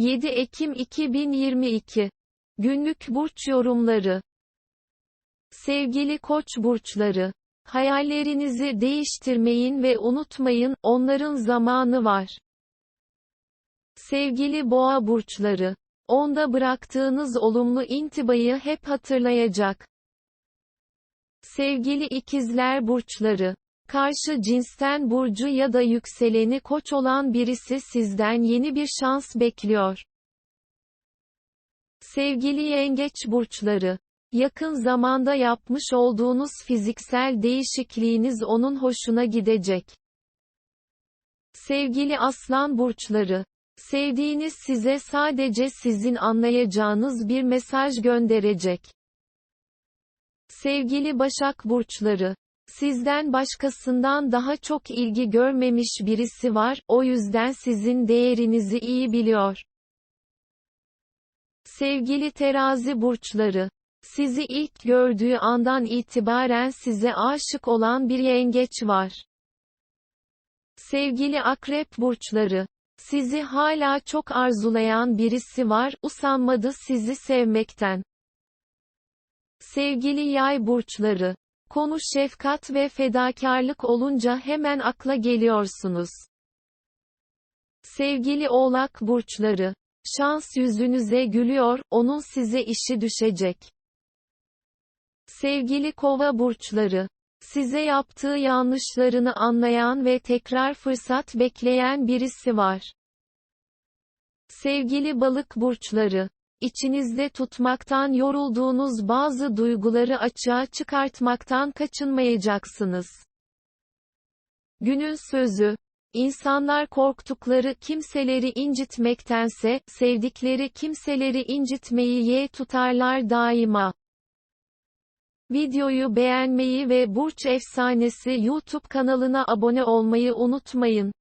7 Ekim 2022 Günlük burç yorumları Sevgili Koç burçları, hayallerinizi değiştirmeyin ve unutmayın, onların zamanı var. Sevgili Boğa burçları, onda bıraktığınız olumlu intibayı hep hatırlayacak. Sevgili ikizler burçları, karşı cinsten burcu ya da yükseleni koç olan birisi sizden yeni bir şans bekliyor. Sevgili yengeç burçları, yakın zamanda yapmış olduğunuz fiziksel değişikliğiniz onun hoşuna gidecek. Sevgili aslan burçları, sevdiğiniz size sadece sizin anlayacağınız bir mesaj gönderecek. Sevgili Başak burçları, sizden başkasından daha çok ilgi görmemiş birisi var, o yüzden sizin değerinizi iyi biliyor. Sevgili terazi burçları, sizi ilk gördüğü andan itibaren size aşık olan bir yengeç var. Sevgili akrep burçları, sizi hala çok arzulayan birisi var, usanmadı sizi sevmekten. Sevgili yay burçları, konu şefkat ve fedakarlık olunca hemen akla geliyorsunuz. Sevgili oğlak burçları, şans yüzünüze gülüyor, onun size işi düşecek. Sevgili kova burçları, size yaptığı yanlışlarını anlayan ve tekrar fırsat bekleyen birisi var. Sevgili balık burçları, içinizde tutmaktan yorulduğunuz bazı duyguları açığa çıkartmaktan kaçınmayacaksınız. Günün sözü, İnsanlar korktukları kimseleri incitmektense, sevdikleri kimseleri incitmeyi ye tutarlar daima. Videoyu beğenmeyi ve Burç Efsanesi YouTube kanalına abone olmayı unutmayın.